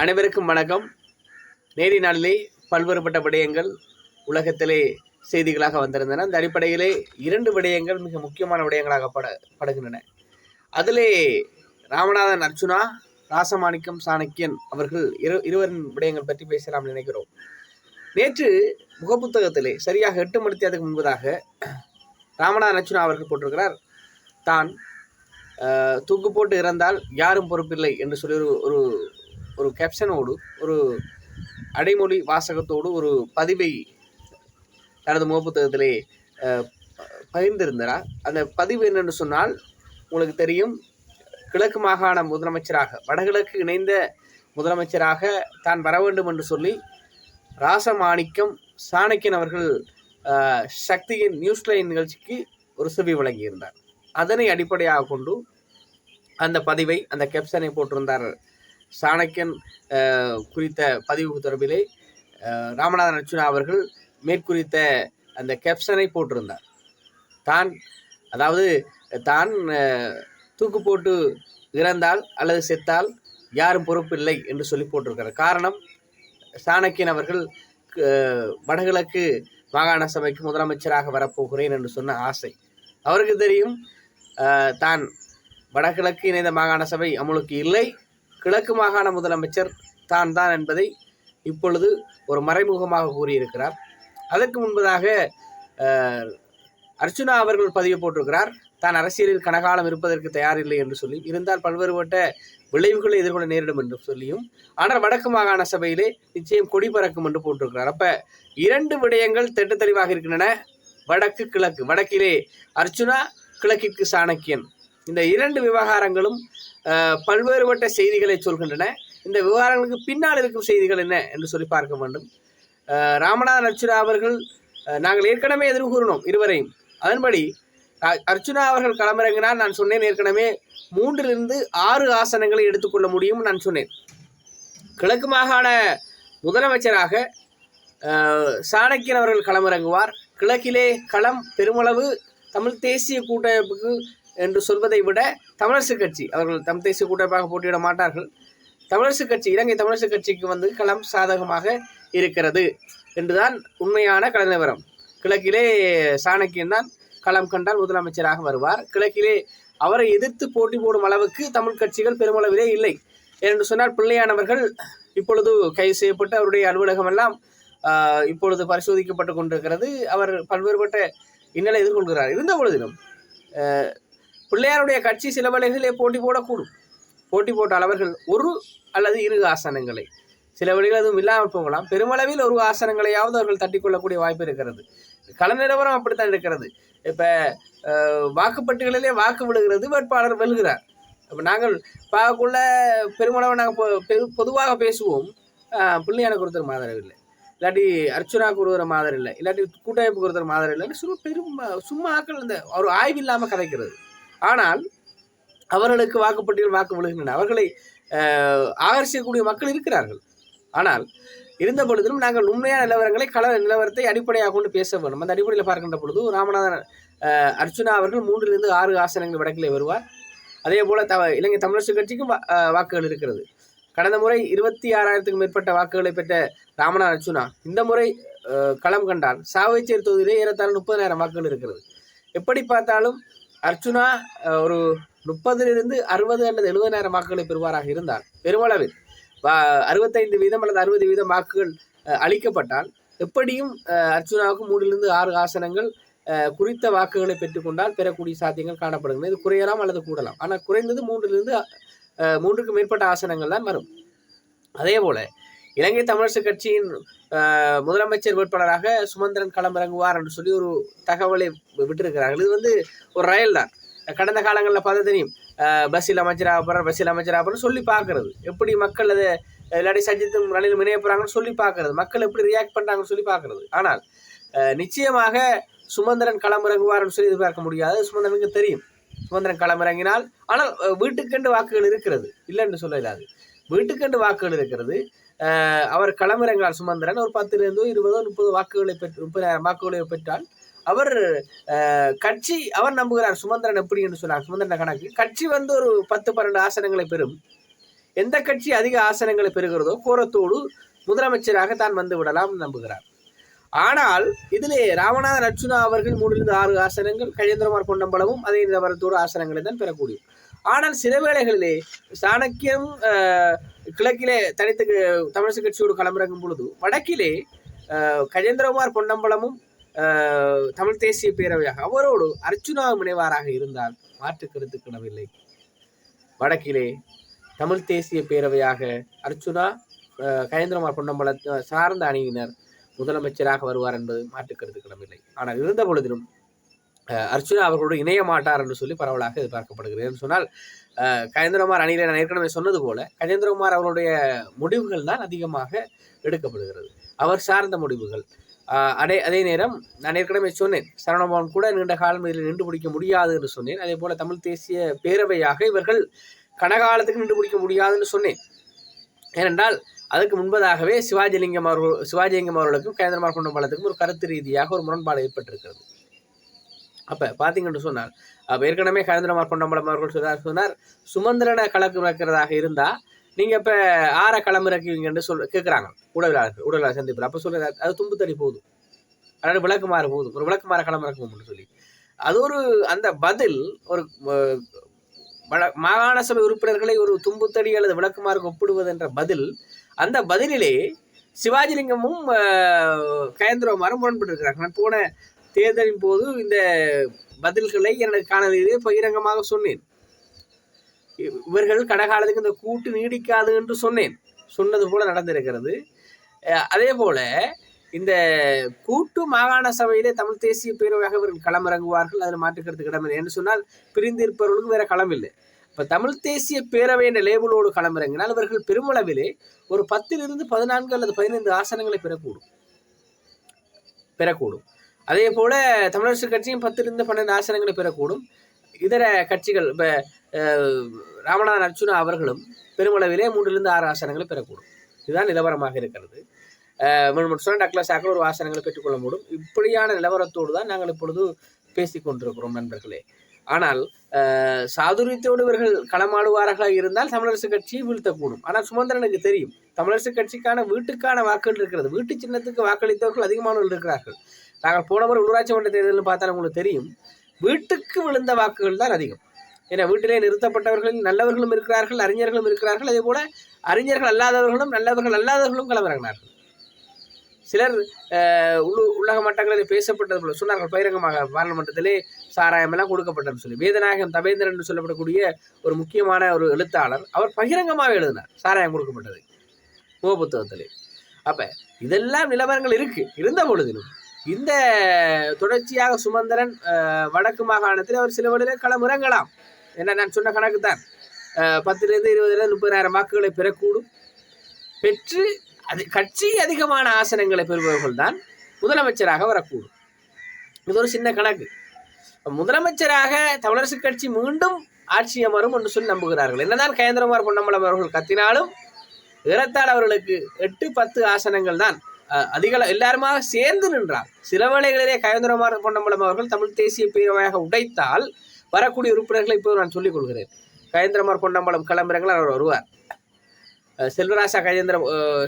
அனைவருக்கும் வணக்கம். நேரி நாளிலே பல்வேறுபட்ட விடயங்கள் உலகத்திலே செய்திகளாக வந்திருந்தன. அந்த அடிப்படையிலே இரண்டு விடயங்கள் மிக முக்கியமான விடயங்களாக பட படுகின்றன. அதிலே ராமநாதன் அர்ச்சுனா ராசமாணிக்கம் சாணக்கியன் அவர்கள் இரு இருவரின் விடயங்கள் பற்றி பேசலாம் நினைக்கிறோம். நேற்று முகப்புத்தகத்திலே சரியாக எட்டு மணித்தியாதுக்கு முன்பதாக ராமநாதன் அர்ச்சுனா அவர்கள் போட்டிருக்கிறார். தான் தூக்கு போட்டு இறந்தால் யாரும் பொறுப்பில்லை என்று சொல்லி ஒரு ஒரு கேப்ஷனோடு ஒரு அடைமொழி வாசகத்தோடு ஒரு பதிவை தனது முகப்புத்தகத்திலே பகிர்ந்திருந்தார்? அந்த பதிவு என்னென்னு சொன்னால் உங்களுக்கு தெரியும் கிழக்கு மாகாண முதலமைச்சராக வடகிழக்கு இணைந்த முதலமைச்சராக தான் வர வேண்டும் என்று சொல்லி ராசமாணிக்கம் சாணக்கியன் அவர்கள் சக்தியின் நியூஸ்லைன் நிகழ்ச்சிக்கு ஒரு செவி வழங்கியிருந்தார். அதனை அடிப்படையாக கொண்டு அந்த பதிவை அந்த கேப்ஷனை போட்டிருந்தார் சாணக்கியன் குறித்த பதிவு தொடர்பிலே ராமநாதன் அர்ச்சுனா அவர்கள் மேற்குறித்த அந்த கேப்ஷனை போட்டிருந்தார். தான் அதாவது தான் தூக்கு போட்டு இறந்தால் அல்லது செத்தால் யாரும் பொறுப்பில்லை என்று சொல்லி போட்டிருக்கிறார். காரணம் சாணக்கியன் அவர்கள் வடகிழக்கு மாகாண சபைக்கு முதலமைச்சராக வரப்போகிறேன் என்று சொன்ன ஆசை. அவருக்கு தெரியும் தான் வடகிழக்கு இணைந்த மாகாண சபை அமுலுக்கு இல்லை கிழக்கு மாகாண முதலமைச்சர் தான் தான் என்பதை இப்பொழுது ஒரு மறைமுகமாக கூறியிருக்கிறார். அதற்கு முன்பதாக அர்ச்சுனா அவர்கள் பதிவு போட்டிருக்கிறார். தான் அரசியலில் கனகாலம் இருப்பதற்கு தயாரில்லை என்று சொல்லி இருந்தால் பல்வேறுபட்ட விளைவுகளை எதிர்கொள்ள நேரிடும் என்று சொல்லியும் ஆனால் வடக்கு மாகாண சபையிலே நிச்சயம் கொடி பறக்கும் என்று போட்டிருக்கிறார். அப்ப இரண்டு விடயங்கள் தெட்டு தெளிவாக இருக்கின்றன. வடக்கு கிழக்கு வடக்கிலே அர்ச்சுனா கிழக்கிற்கு சாணக்கியன். இந்த இரண்டு விவகாரங்களும் பல்வேறுபட்ட செய்திகளை சொல்கின்றன. இந்த விவகாரங்களுக்கு பின்னால் இருக்கும் செய்திகள் என்ன என்று சொல்லி பார்க்க வேண்டும். ராமநாதன் அர்ச்சுனா அவர்கள் நாங்கள் ஏற்கனவே எதிர்வு கூறினோம் இருவரையும். அதன்படி அர்ச்சுனா அவர்கள் களமிறங்கினால் நான் சொன்னேன் ஏற்கனவே மூன்றிலிருந்து ஆறு ஆசனங்களை எடுத்துக்கொள்ள முடியும் நான் சொன்னேன். கிழக்கு மாகாண முதலமைச்சராக சாணக்கியன் அவர்கள் களமிறங்குவார். கிழக்கிலே களம் பெருமளவு தமிழ் தேசிய கூட்டமைப்புக்கு என்று சொல்வதை விட தமிழரசு கட்சி அவர்கள் தம் தேசிய கூட்டமைப்பாக போட்டியிட மாட்டார்கள். தமிழரசு கட்சி இலங்கை தமிழரசு கட்சிக்கு வந்து களம் சாதகமாக இருக்கிறது என்றுதான் உண்மையான கள நிலவரம். கிழக்கிலே சாணக்கியன் தான் களம் கண்டால் முதலமைச்சராக வருவார். கிழக்கிலே அவரை எதிர்த்து போட்டி போடும் அளவுக்கு தமிழ் கட்சிகள் பெருமளவிலே இல்லை என்று சொன்னால் பிள்ளையானவர்கள் இப்பொழுது கைது செய்யப்பட்டு அவருடைய அலுவலகம் எல்லாம் இப்பொழுது பரிசோதிக்கப்பட்டு கொண்டிருக்கிறது. அவர் பல்வேறுபட்ட இன்னலை எதிர்கொள்கிறார். இருந்த பொழுதிலும் பிள்ளையாருடைய கட்சி சில வேளைகளிலே போட்டி போடக்கூடும். போட்டி போட்டால் அவர்கள் ஒரு அல்லது இரு ஆசனங்களை. சில வழிகள் அதுவும் இல்லாமல் போகலாம். பெருமளவில் ஒரு ஆசனங்களையாவது அவர்கள் தட்டிக்கொள்ளக்கூடிய வாய்ப்பு இருக்கிறது. கள நிலவரம் அப்படித்தான் இருக்கிறது. இப்போ வாக்குப்பட்டிகளிலே வாக்கு விழுகிறது வேட்பாளர் வெல்கிறார். இப்போ நாங்கள் பார்க்கக்குள்ள பெருமளவு நாங்கள் பொதுவாக பேசுவோம். பிள்ளையான பிள்ளையானுக்கு ஒருத்தர் மாதிரி இல்லை. இல்லாட்டி அர்ச்சுனாக்கு ஒருவர் மாதிரி இல்லை. இல்லாட்டி கூட்டமைப்புக்கு ஒருத்தர் மாதிரி இல்லை. சும்மா பெரும் சும்மா ஆக்கள் இந்த ஒரு ஆய்வு இல்லாமல் கதைக்கிறது. ஆனால் அவர்களுக்கு வாக்குப்பட்டியல் வாக்கு விழுகின்றன அவர்களை ஆகர்ஷிக்கக்கூடிய மக்கள் இருக்கிறார்கள். ஆனால் இருந்த பொழுதிலும் நாங்கள் உண்மையான நிலவரங்களை கள நிலவரத்தை அடிப்படையாக கொண்டு பேச வேண்டும். அந்த அடிப்படையில் பார்க்கின்ற பொழுது ராமநாதன் அர்ச்சுனா அவர்கள் மூன்றிலிருந்து ஆறு ஆசனங்கள் வடக்கிலே வருவார். அதே போல் த இலங்கை தமிழரசு கட்சிக்கும் வாக்குகள் இருக்கிறது. கடந்த முறை இருபத்தி ஆறாயிரத்துக்கும் மேற்பட்ட வாக்குகளை பெற்ற ராமநாத அர்ச்சுனா இந்த முறை களம் கண்டால் சாவைச்சேரி தொகுதியிலே ஏறத்தாழ முப்பதாயிரம் வாக்குகள் இருக்கிறது. எப்படி பார்த்தாலும் அர்ச்சுனா ஒரு முப்பதிலிருந்து அறுபது அல்லது எழுபதாயிரம் வாக்குகளை பெறுவாராக இருந்தால் பெருமளவில் அறுபத்தைந்து வீதம் அல்லது அறுபது வீதம் வாக்குகள் அளிக்கப்பட்டால் எப்படியும் அஹ், அர்ச்சுனாவுக்கு மூன்றிலிருந்து ஆறு ஆசனங்கள் குறித்த வாக்குகளை பெற்றுக்கொண்டால் பெறக்கூடிய சாத்தியங்கள் காணப்படுகிறது இது குறையலாம் அல்லது கூடலாம். ஆனால் குறைந்தது மூன்றிலிருந்து மூன்றுக்கு மேற்பட்ட ஆசனங்கள் தான் வரும். அதே போல இலங்கை தமிழரசு கட்சியின் முதலமைச்சர் வேட்பாளராக சுமந்திரன் களமிறங்குவார் என்று சொல்லி ஒரு தகவலை விட்டிருக்கிறார்கள். இது வந்து ஒரு ரயில் தான். கடந்த காலங்களில் பார்த்தா தெரியும் பஸ்ஸில் அமைச்சராக போகிறார் பஸ்ஸில் அமைச்சராக போகிறார் சொல்லி பார்க்கறது. எப்படி மக்கள் அதை இல்லாட்டி சஜித்தும் ரணிலும் இணைய போகிறாங்கன்னு சொல்லி பார்க்கறது. மக்கள் எப்படி ரியாக்ட் பண்ணுறாங்கன்னு சொல்லி பார்க்கறது. ஆனால் நிச்சயமாக சுமந்திரன் களமிறங்குவார்னு சொல்லி எதிர்பார்க்க முடியாது. சுமந்திரனுக்கு தெரியும். சுமந்திரன் களமிறங்கினால் ஆனால் வீட்டுக்கெண்டு வாக்குகள் இருக்கிறது. இல்லைன்னு சொல்ல இல்லாது வீட்டுக்கெண்டு வாக்குகள் இருக்கிறது. அவர் களமிறங்கினார். சுமந்திரன் ஒரு பத்திலிருந்தோ இருபதோ முப்பது வாக்குகளை பெற்று முப்பதாயிரம் வாக்குகளை பெற்றால் அவர் கட்சி அவர் நம்புகிறார். சுமந்திரன் எப்படி என்று சொன்னார். சுமந்திரன் கணக்கு கட்சி வந்து ஒரு பத்து பன்னெண்டு ஆசனங்களை பெறும். எந்த கட்சி அதிக ஆசனங்களை பெறுகிறதோ கோரத்தோடு முதலமைச்சராக தான் வந்து விடலாம் நம்புகிறார். ஆனால் இதிலே ராமநாதன் அர்ச்சுனா அவர்கள் மூன்றிலிருந்து ஆறு ஆசனங்கள் கஜேந்திரமார் பொன்னம்பலமும் அதே நிலவரத்தோடு ஆசனங்களை தான் பெறக்கூடியும் ஆனால் சில வேளைகளிலே சாணக்கியம் கிழக்கிலே தனித்து தமிழரசு கட்சியோடு களமிறங்கும் பொழுது வடக்கிலே கஜேந்திரகுமார் பொன்னம்பலமும் தமிழ் தேசிய பேரவையாக அவரோடு அர்ச்சுனா முனைவாராக இருந்தால் மாற்று கருத்து கிடவில்லை வடக்கிலே தமிழ் தேசிய பேரவையாக அர்ச்சுனா கஜேந்திரகுமார் பொன்னம்பல சார்ந்த அணியினர் முதலமைச்சராக வருவார் என்பது மாற்று கருத்து கிடமில்லை ஆனால் இருந்த பொழுதிலும் அர்ச்சுனா அவர்களோடு இணைய மாட்டார் என்று சொல்லி பரவலாக எதிர்பார்க்கப்படுகிறது என்று சொன்னால் கஜேந்திரகுமார் அணியில நான் ஏற்கனவே சொன்னது போல கஜேந்திரகுமார் அவருடைய முடிவுகள் தான் அதிகமாக எடுக்கப்படுகிறது. அவர் சார்ந்த முடிவுகள். அதே அதே நேரம் நான் ஏற்கனவே சொன்னேன் சரவணபவன் கூட நீண்ட காலம் இதில் நின்று பிடிக்க முடியாது என்று சொன்னேன். அதே போல தமிழ் தேசிய பேரவையாக இவர்கள் கனகாலத்துக்கு நின்று பிடிக்க முடியாதுன்னு சொன்னேன். ஏனென்றால் அதுக்கு முன்பதாகவே சிவாஜிலிங்கம் அவர்கள் சிவாஜிலிங்கம் அவர்களுக்கும் கேந்திரமார் குண்டம்பாளத்துக்கும் ஒரு கருத்து ரீதியாக ஒரு முரண்பாடு ஏற்பட்டிருக்கிறது. அப்போ பார்த்தீங்கன்னு சொன்னார். அப்போ ஏற்கனவே கேந்திரமார் பொன்னம்பலம் அவர்கள் சொன்னார் சொன்னார் சுமந்திரனை கலக்கு வைக்கிறதாக நீங்கள் இப்போ இப்ப ஆற களமிறக்குவீங்கன்னு சொல்ல கேட்குறாங்க உடலாளர்கள் உடலாளர் சந்திப்பில் அப்போ சொல்ற அது தும்பு தடி போதும். அதாவது விளக்குமாறு போதும். ஒரு விளக்குமாற களமிறக்குவோம்னு சொல்லி. அது ஒரு அந்த பதில் ஒரு மாகாண சபை உறுப்பினர்களை ஒரு தும்புத்தடி அல்லது விளக்குமாறு ஒப்பிடுவது என்ற பதில் அந்த பதிலிலே சிவாஜிலிங்கமும் கயந்திரகுமாரும் முரண்பட்டு இருக்கிறாங்க நான் போன தேர்தலின் போது இந்த பதில்களை எனக்கு காணலிலே பகிரங்கமாக சொன்னேன். இவர்கள் கடகாலத்துக்கு இந்த கூட்டு நீடிக்காது என்று சொன்னேன். சொன்னது போல நடந்திருக்கிறது. அதே போல இந்த கூட்டு மாகாண சபையிலே தமிழ் தேசிய பேரவையாக இவர்கள் களமிறங்குவார்கள் அதில் மாற்றுக்கிறது கிடமில்லை என்று சொன்னால் பிரிந்து இருப்பவர்களுக்கு வேற களமில்லை. இப்போ தமிழ் தேசிய பேரவை என்ற லேபிளோடு களமிறங்கினால் இவர்கள் பெருமளவிலே ஒரு பத்திலிருந்து பதினான்கு அல்லது பதினைந்து ஆசனங்களை பெறக்கூடும். பெறக்கூடும். அதே போல தமிழரசு கட்சியும் பத்திலிருந்து பன்னெண்டு ஆசனங்களை பெறக்கூடும். இதர கட்சிகள் இப்போ ராமநாதன் அர்ச்சுனா அவர்களும் பெருமளவிலே மூன்றிலிருந்து ஆறு ஆசனங்களை பெறக்கூடும். இதுதான் நிலவரமாக இருக்கிறது. சொன்னால் டக்ளஸ் ஆக்கள் ஒரு ஆசனங்களை பெற்றுக்கொள்ள முடியும். இப்படியான நிலவரத்தோடு தான் நாங்கள் இப்பொழுது பேசிக் கொண்டிருக்கிறோம் நண்பர்களே. ஆனால் சாதுரியத்தோடு இவர்கள் களமாடுவார்களாக இருந்தால் தமிழரசு கட்சியை வீழ்த்தக்கூடும். ஆனால் சுமந்திரனுக்கு தெரியும். தமிழரசு கட்சிக்கான வீட்டுக்கான வாக்குகள் இருக்கிறது. வீட்டு சின்னத்துக்கு வாக்களித்தவர்கள் அதிகமானவர்கள் இருக்கிறார்கள். நாங்கள் போன முறை உள்ளூராட்சி மன்ற தேர்தலில் பார்த்தாலும் உங்களுக்கு தெரியும். வீட்டுக்கு விழுந்த வாக்குகள் தான் அதிகம். ஏன்னா வீட்டிலே நிறுத்தப்பட்டவர்கள் நல்லவர்களும் இருக்கிறார்கள் அறிஞர்களும் இருக்கிறார்கள். அதே போல அறிஞர்கள் அல்லாதவர்களும் நல்லவர்கள் அல்லாதவர்களும் களமிறங்கினார்கள் சிலர் உள்ளு உள்ளக மட்டங்களில் பேசப்பட்டது போல சொன்னார்கள். பகிரங்கமாக பாராளுமன்றத்திலே சாராயம் எல்லாம் கொடுக்கப்பட்டது சொல்லி. வேதநாயகம் தபேந்திரன் என்று சொல்லப்படக்கூடிய ஒரு முக்கியமான ஒரு எழுத்தாளர் அவர் பகிரங்கமாக எழுதினார். சாராயம் கொடுக்கப்பட்டது. முக புத்தகத்திலே அப்போ இதெல்லாம் நிலவரங்கள் இருக்குது இருந்த பொழுதிலும் இந்த தொடர்ச்சியாக சுமந்திரன் வடக்கு மாகாணத்தில் அவர் சில வழியில் களமிறங்கலாம். என்ன நான் சொன்ன கணக்கு தான் பத்துலேருந்து இருபதுலேருந்து முப்பதாயிரம் வாக்குகளை பெறக்கூடும். பெற்று அது கட்சி அதிகமான ஆசனங்களை பெறுபவர்கள் தான் முதலமைச்சராக வரக்கூடும். இது ஒரு சின்ன கணக்கு. முதலமைச்சராக தமிழரசு கட்சி மீண்டும் ஆட்சி அமரும் என்று சொல்லி நம்புகிறார்கள். என்னதான் கயந்திரகுமார் பொன்னம்பலம் அவர்கள் கத்தினாலும் ஏறத்தாழ அவர்களுக்கு எட்டு பத்து ஆசனங்கள் தான். அதிகள அதிக எல்லாருமாக சேர்ந்து நின்றார். சில வேளைகளிலே கயந்திரகுமார் பொன்னம்பலம் அவர்கள் தமிழ் தேசிய பேரவையாக உடைத்தால் வரக்கூடிய உறுப்பினர்களை இப்போ நான் சொல்லிக் கொள்கிறேன். கயந்திரமார் பொன்னம்பலம் கிளம்புறங்கள் அவர் வருவார். செல்வராசா கஜேந்திர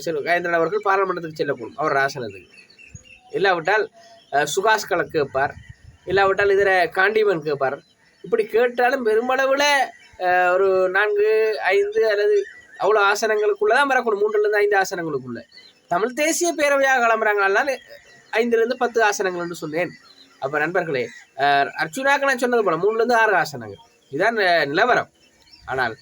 செல் கஜேந்திரன் அவர்கள் பாராளுமன்றத்துக்கு செல்லக்கூடும். அவர் ஆசனத்துக்கு இல்லாவிட்டால் சுகாஷ் கலக் கேட்பார். இல்லாவிட்டால் இதர காண்டிமன் கேட்பார். இப்படி கேட்டாலும் பெருமளவில் ஒரு நான்கு ஐந்து அல்லது அவ்வளோ ஆசனங்களுக்குள்ளே தான் வரக்கூடும் மூன்றுலேருந்து ஐந்து ஆசனங்களுக்குள்ள. தமிழ் தேசிய பேரவையாக கிளம்புறாங்கனால ஐந்துலேருந்து பத்து ஆசனங்கள்னு சொன்னேன். அப்போ நண்பர்களே அஹ், அர்ச்சுனாக்கு நான் சொன்னது போல மூணுலேருந்து ஆறு ஆசனங்கள். இதுதான் நிலவரம். ஆனால்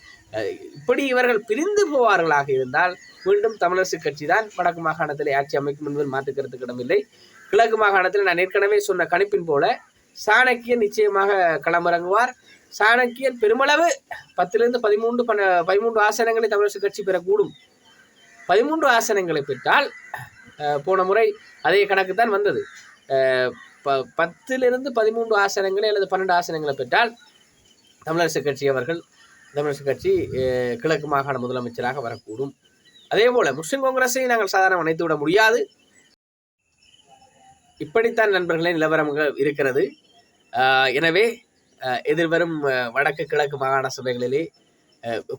இப்படி இவர்கள் பிரிந்து போவார்களாக இருந்தால் மீண்டும் தமிழரசு கட்சி தான் வடக்கு மாகாணத்தில் ஆட்சி அமைக்கும் என்பதில் மாற்றுக்கருத்துக்கு இடமில்லை கிழக்கு மாகாணத்தில் நான் ஏற்கனவே சொன்ன கணிப்பின் போல சாணக்கியன் நிச்சயமாக களமிறங்குவார். சாணக்கியன் பெருமளவு பத்திலிருந்து பதிமூன்று பன்ன பதிமூன்று ஆசனங்களை தமிழரசு கட்சி பெறக்கூடும். பதிமூன்று ஆசனங்களை பெற்றால் போன முறை அதே கணக்கு தான் வந்தது ப பத்திலிருந்து பதிமூன்று ஆசனங்களை அல்லது பன்னெண்டு ஆசனங்களை பெற்றால் தமிழரசு கட்சி அவர்கள் தமிழரசு கட்சி கிழக்கு மாகாண முதலமைச்சராக வரக்கூடும். அதே போல முஸ்லிம் காங்கிரஸை நாங்கள் சாதாரண அணைத்து விட முடியாது. இப்படித்தான் நண்பர்களே நிலவரங்கள் இருக்கிறது. எனவே எதிர்வரும் வடக்கு கிழக்கு மாகாண சபைகளிலே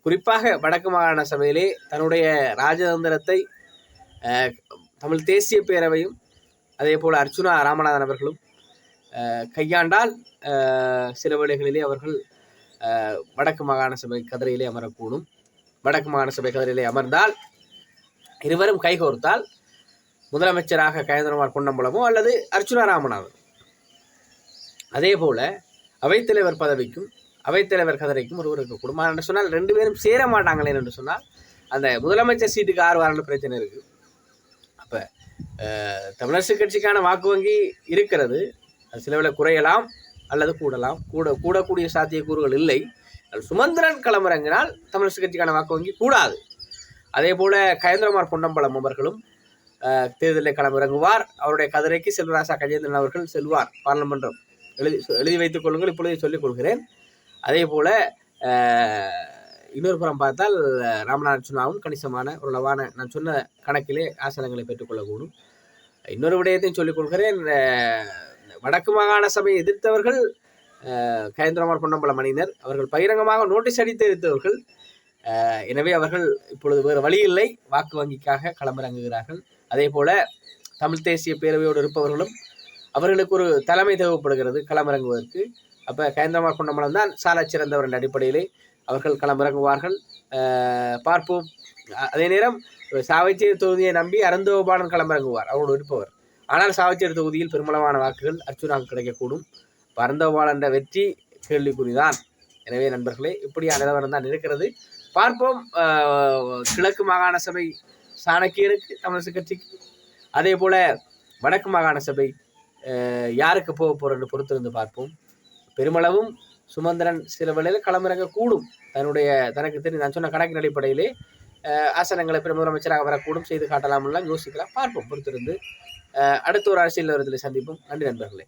குறிப்பாக வடக்கு மாகாண சபையிலே தன்னுடைய ராஜதந்திரத்தை தமிழ் தேசிய பேரவையும் அதே போல் அர்ச்சுனா ராமநாதன் அவர்களும் கையாண்டால் சில வேளைகளிலே அவர்கள் வடக்கு மாகாண சபை கதிரையிலே அமரக்கூடும். வடக்கு மாகாண சபை கதிரையிலே அமர்ந்தால் இருவரும் கைகோர்த்தால் முதலமைச்சராக கயந்திரமார் பொன்னம்பலமோ அல்லது அர்ச்சுனா ராமநாதன். அதே போல அவைத்தலைவர் பதவிக்கும் அவைத்தலைவர் கதரைக்கும் ஒருவர் குடும்பம் என்று சொன்னால் ரெண்டு பேரும் சேர மாட்டாங்களே என்று சொன்னால் அந்த முதலமைச்சர் சீட்டுக்கு ஆறு வாரம்னு பிரச்சனை இருக்கு. அப்போ தமிழரசு கட்சிக்கான வாக்கு வங்கி இருக்கிறது. அது சில குறையலாம் அல்லது கூடலாம். கூட கூடக்கூடிய சாத்தியக்கூறுகள் இல்லை. சுமந்திரன் களமிறங்கினால் தமிழரசு கட்சிக்கான வாக்கு வங்கி கூடாது. அதே போல கயந்திரமார் பொன்னம்பலம் அவர்களும் தேர்தலில் களமிறங்குவார். அவருடைய கதிரைக்கு செல்வராசா கஜேந்திரன் அவர்கள் செல்வார். பாராளுமன்றம் எழுதி எழுதி வைத்துக் கொள்ளுங்கள். இப்பொழுது சொல்லிக் கொள்கிறேன். அதே போல் இன்னொரு புறம் பார்த்தால் அஹ், ராமநாதன் ஒரு கணிசமான நான் சொன்ன கணக்கிலே ஆசனங்களை பெற்றுக்கொள்ளக்கூடும் இன்னொரு விடயத்தையும் சொல்லிக் கொள்கிறேன். வடக்கு மாகாண சபையை எதிர்த்தவர்கள் கயந்திரமார் பொன்னம்பல மணியினர் அவர்கள் பகிரங்கமாக நோட்டீஸ் அடித்து எடுத்தவர்கள் எனவே அவர்கள் இப்பொழுது வேறு வழியில்லை வாக்கு வங்கிக்காக களமிறங்குகிறார்கள். அதே போல தமிழ் தேசிய பேரவையோடு இருப்பவர்களும் அவர்களுக்கு ஒரு தலைமை தேவைப்படுகிறது களமிறங்குவதற்கு. அப்போ கயந்திரமார் கொண்டமலம் தான் சாலச் சிறந்தவர் என்ற அடிப்படையிலே அவர்கள் களமிறங்குவார்கள். பார்ப்போம். அதே நேரம் சாவச்சேரி தொகுதியை நம்பி அறந்தோபாலன் களமிறங்குவார் அவரோடு இருப்பவர். ஆனால் சாவச்சேரி தொகுதியில் பெருமளவான வாக்குகள் அர்ச்சுனாவுக்கு கிடைக்கக்கூடும். பரந்தோபாலன் வெற்றி கேள்விக்குறிதான். எனவே நண்பர்களே இப்படியான நிலவரம் தான் இருக்கிறது. பார்ப்போம். கிழக்கு மாகாண சபை சாணக்கியருக்கு தமிழரசு கட்சிக்கு. அதே போல வடக்கு மாகாண சபை யாருக்கு போக போறன்னு பொறுத்திருந்து பார்ப்போம். பெருமளவும் சுமந்திரன் சில வேளையில் களமிறங்க கூடும். தன்னுடைய தனக்கு தெரியும் நான் சொன்ன கணக்கின் அடிப்படையிலே ஆசனங்களை பெரும் முதலமைச்சராக வரக்கூடும். செய்து காட்டலாம்லாம் யோசிக்கலாம். பார்ப்போம் பொறுத்திருந்து. அடுத்த ஒரு அரசியல் வருதலை சந்திப்போம். நன்றி நண்பர்களே.